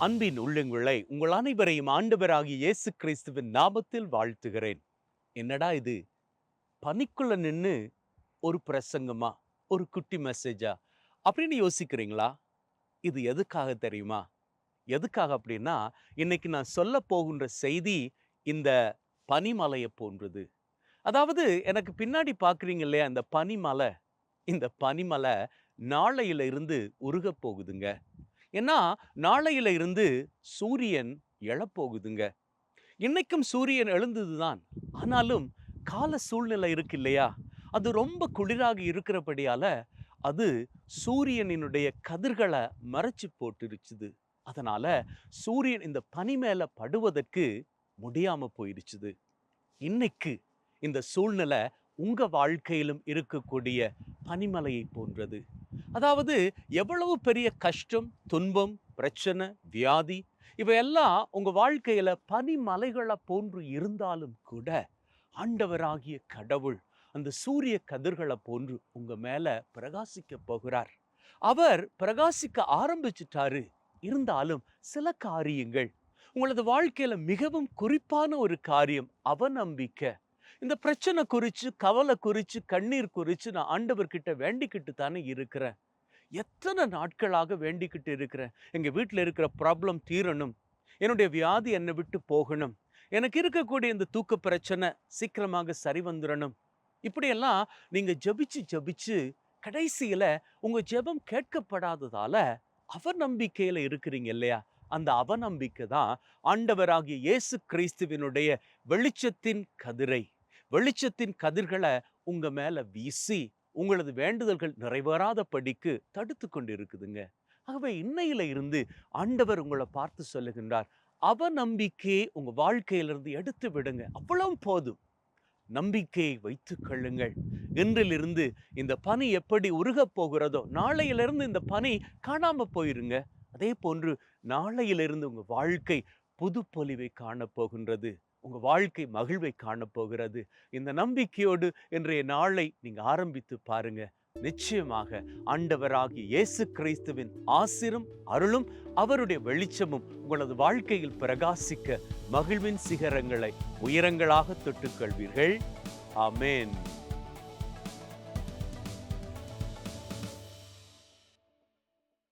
அன்பின் உள்ளங்களை உங்கள் அனைவரையும் ஆண்டவராகிய இயேசு கிறிஸ்துவின் நாமத்தில் வாழ்த்துகிறேன். என்னடா இது? பனிக்குள்ள நின்னு ஒரு பிரசங்கமா? ஒரு குட்டி மெசேஜா அப்படின்னு யோசிக்கிறீங்களா? இது எதுக்காக தெரியுமா? எதுக்காக அப்படின்னா இன்னைக்கு நான் சொல்ல போகின்ற செய்தி இந்த பனிமலையை போன்றது. அதாவது எனக்கு பின்னாடி பார்க்குறீங்க இல்லையா இந்த பனிமலை? இந்த பனிமலை நாளையில இருந்து உருகப் போகுதுங்க. ஏன்னா நாளையில இருந்து சூரியன் எழப்போகுதுங்க. இன்னைக்கும் சூரியன் எழுந்ததுதான். ஆனாலும் கால சூழ்நிலை இருக்கு இல்லையா? அது ரொம்ப குளிராக இருக்கிறபடியால அது சூரியனினுடைய கதிர்களை மறைச்சு போட்டுருச்சுது. அதனால சூரியன் இந்த பனி மேல படுவதற்கு முடியாம போயிடுச்சுது இன்னைக்கு இந்த சூழ்நிலை உங்க வாழ்க்கையிலும் இருக்கக்கூடிய பனிமலையை போன்றது. அதாவது எவ்வளவு பெரிய கஷ்டம் துன்பம் பிரச்சனை வியாதி இவையெல்லாம் உங்க வாழ்க்கையில பனிமலைகளை போன்று இருந்தாலும் கூட ஆண்டவராகிய கடவுள் அந்த சூரிய கதிர்களை போன்று உங்க மேல பிரகாசிக்க போகிறார். அவர் பிரகாசிக்க ஆரம்பிச்சிட்டாரு. இருந்தாலும் சில காரியங்கள் உங்களது வாழ்க்கையில மிகவும் குறிப்பான ஒரு காரியம் அவநம்பிக்கை. இந்த பிரச்சனை குறித்து கவலை குறித்து கண்ணீர் குறித்து நான் ஆண்டவர்கிட்ட வேண்டிக்கிட்டு தானே இருக்கிறேன். எத்தனை நாட்களாக வேண்டிக்கிட்டு இருக்கிறேன்? எங்கள் வீட்டில் இருக்கிற ப்ராப்ளம் தீரணும். என்னுடைய வியாதி என்னை விட்டு போகணும். எனக்கு இருக்கக்கூடிய இந்த தூக்க பிரச்சனை சீக்கிரமாக சரி வந்துடணும் இப்படியெல்லாம் நீங்கள் ஜபிச்சு ஜபிச்சு கடைசியில் உங்கள் ஜெபம் கேட்கப்படாததால அவநம்பிக்கையில் இருக்கிறீங்க இல்லையா? அந்த அவநம்பிக்கை தான் ஆண்டவராகிய இயேசு கிறிஸ்துவினுடைய வெளிச்சத்தின் கதிரை. வெளிச்சத்தின் கதிர்களை உங்க மேல வீசி உங்களது வேண்டுதல்கள் நிறைவேறாத படிக்கு தடுத்து கொண்டு இருக்குதுங்க ஆகவே இன்னையில இருந்து ஆண்டவர் உங்களை பார்த்து சொல்லுகின்றார் அவ நம்பிக்கையை உங்க வாழ்க்கையிலிருந்து எடுத்து விடுங்க. அவ்வளவு போதும். நம்பிக்கையை வைத்துக் கொள்ளுங்கள். இன்றிலிருந்து இந்த பனி எப்படி உருகப் போகிறதோ நாளையிலிருந்து இந்த பனி காணாம போயிருங்க. அதே போன்று நாளையிலிருந்து உங்க வாழ்க்கை புது பொலிவை காணப்போகின்றது உங்க வாழ்க்கை மகிழ்வை காணப்போகிறது. இந்த நம்பிக்கையோடு இன்றைய நாளை நீங்க ஆரம்பித்து பாருங்க. நிச்சயமாக ஆண்டவராகிய இயேசு கிறிஸ்துவின் ஆசிரும் அருளும் அவருடைய வெளிச்சமும் உங்களது வாழ்க்கையில் பிரகாசிக்க மகிழ்வின் சிகரங்களை உயரங்களாக தொட்டுக்கொள்வீர்கள். ஆமேன்.